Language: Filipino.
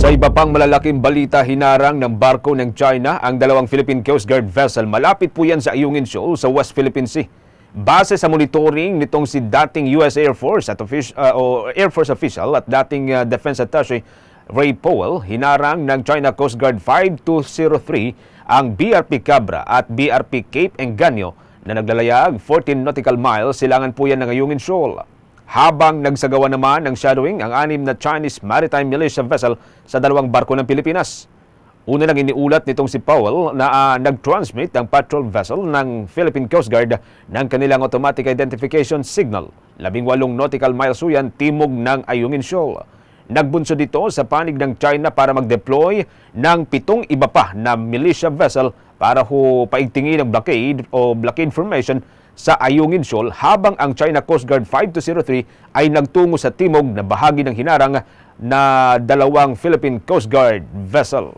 Sa iba pang malalaking balita, hinarang ng barko ng China ang dalawang Philippine Coast Guard vessel. Malapit po yan sa Ayungin Shoal sa West Philippine Sea. Base sa monitoring nitong si dating US Air Force at offic- uh, Air Force official at dating uh, Defense Attaché Ray Powell, hinarang ng China Coast Guard 5203 ang BRP Cabra at BRP Cape Engaño na naglalayag 14 nautical miles silangan po yan ng Ayungin Shoal. Habang nagsagawa naman ng shadowing ang anim na Chinese Maritime Militia vessel sa dalawang barko ng Pilipinas. Una nang iniulat nitong si Powell na ah, nag-transmit ang patrol vessel ng Philippine Coast Guard ng kanilang automatic identification signal. Labing walong nautical miles po yan timog ng Ayungin Shoal. Nagbunso dito sa panig ng China para mag-deploy ng pitong iba pa na militia vessel para ho paigtingin ang blockade o blockade formation sa Ayungin Shoal habang ang China Coast Guard 5203 ay nagtungo sa timog na bahagi ng hinarang na dalawang Philippine Coast Guard vessel.